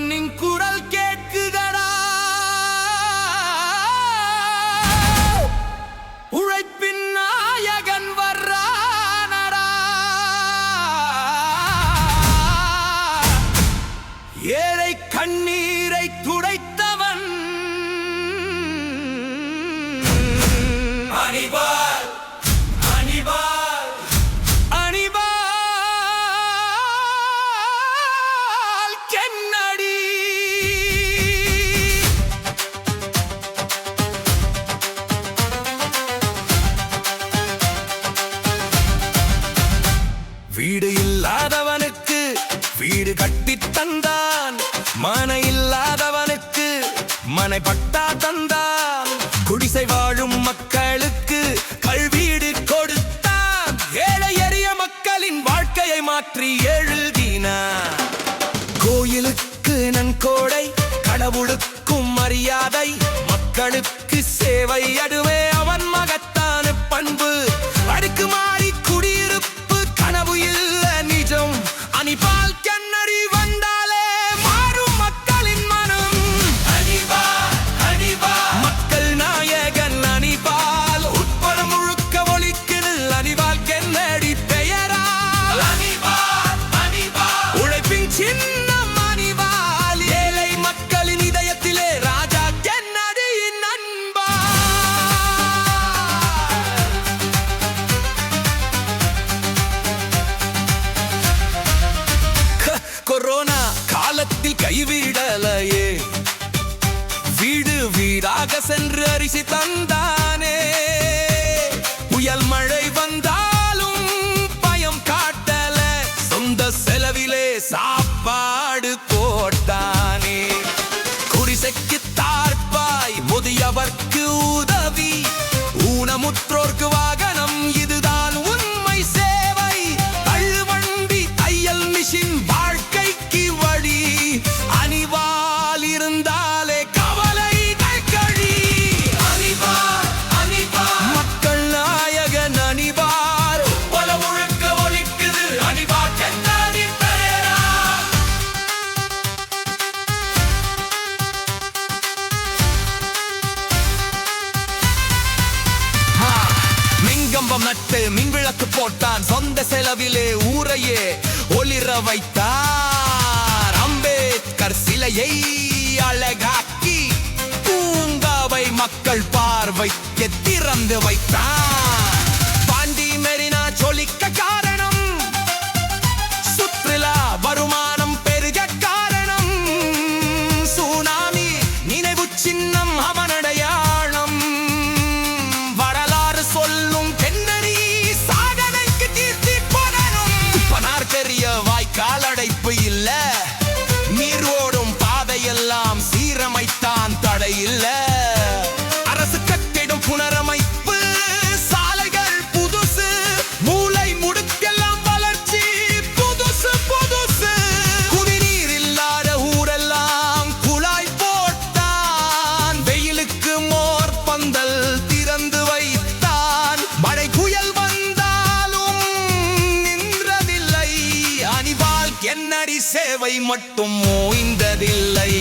மண்ணின் குரல் கேட்குதடா. உழைப்பின் நாயகன் வர்றானடா. ஏழை கண்ணீரை துடைத்தவன் வீடு இல்லாதவனுக்கு வீடு கட்டி தந்தான். மன இல்லாதவனுக்கு மனை பட்டா தந்தான். குடிசை வாழும் மக்களுக்கு கல்வீடு கொடுத்தான். ஏழை எளிய மக்களின் வாழ்க்கையை மாற்றி எழுதினான். கோயிலுக்கு நன்கோடை கடவுளுக்கும் மரியாதை மக்களுக்கு சேவை அடுவே அவன் மகத்தான பண்பு. அடுக்குமாறி Falcon. கைவிடலையே. வீடு வீடாக சென்று அரிசி தந்தானே. புயல் மழை வந்த மின்கம்பம் நட்டு மின்விளக்கு போட்டான். சொந்த செலவிலே ஊரையே ஒளிர வைத்தார். அம்பேத்கர் சிலையை அழகாக்கி பூங்காவை மக்கள் பார்வைக்கு திறந்து வைத்தார். love. சேவை மட்டும் ஓய்ந்ததில்லை.